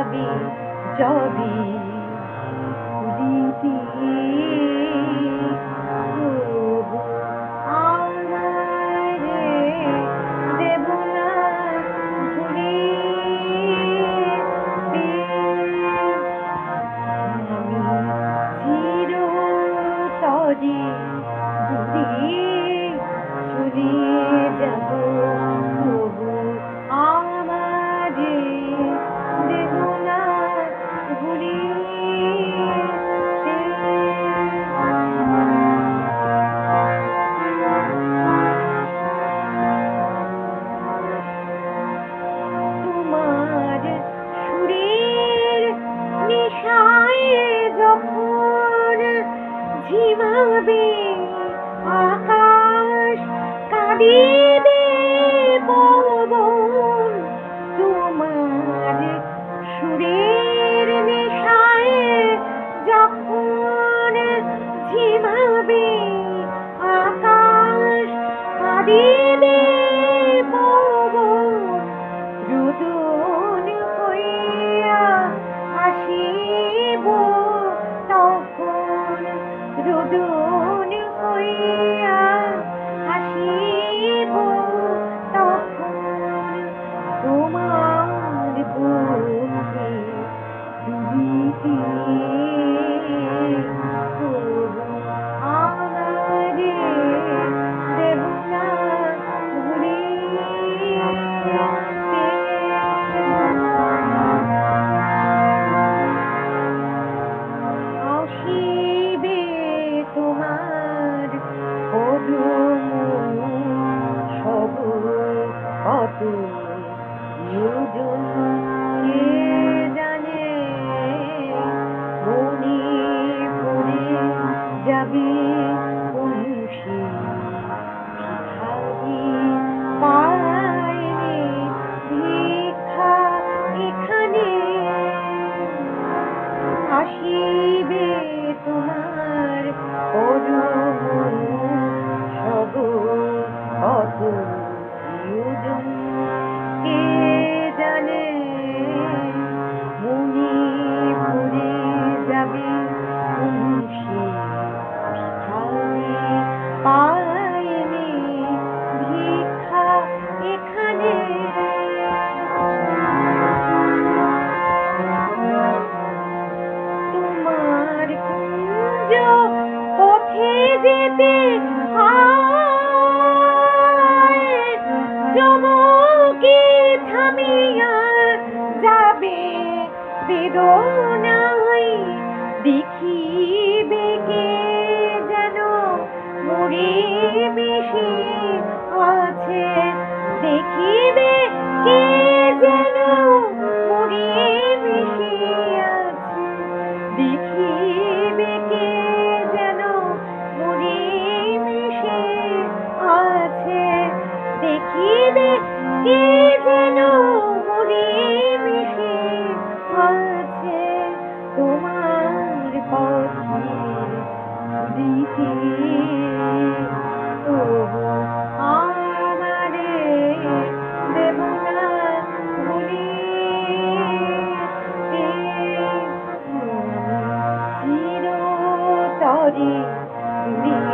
যাবি যাবি Ooh. বেদনায় দেখিবে কে যেন? মরে মিশে আছে, দেখিবে কে যেন? মরে মিশে আছে, দেখিবে কে যেন? মরে মিশে আছে, দেখিবে কে যেন? amores de mim.